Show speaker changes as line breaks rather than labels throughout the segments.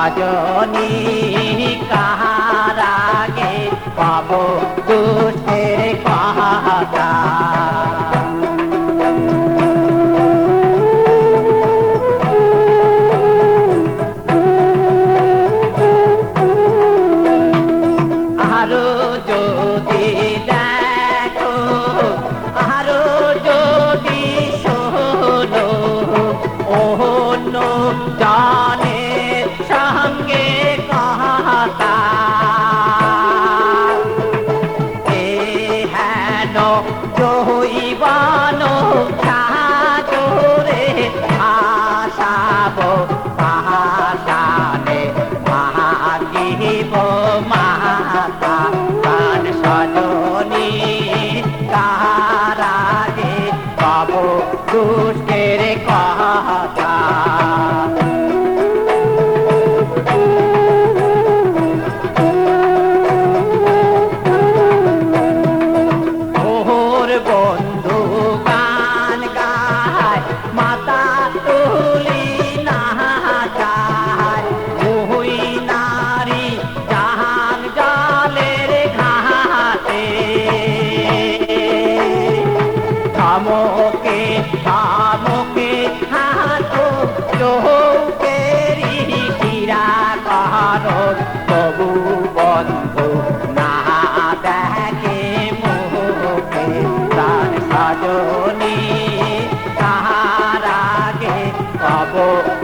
রাজনী কাহারাগে পাবো দুঃখের কাহারা আরও যদি আরও নো জানো জইবানো সাজরে আসাবো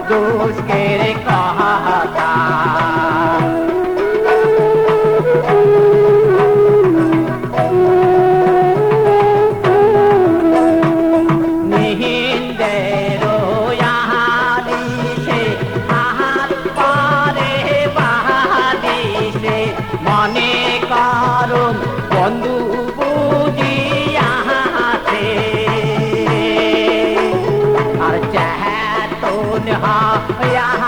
दोष के कहा था মনে কারণ বন্ধু 你好哎呀。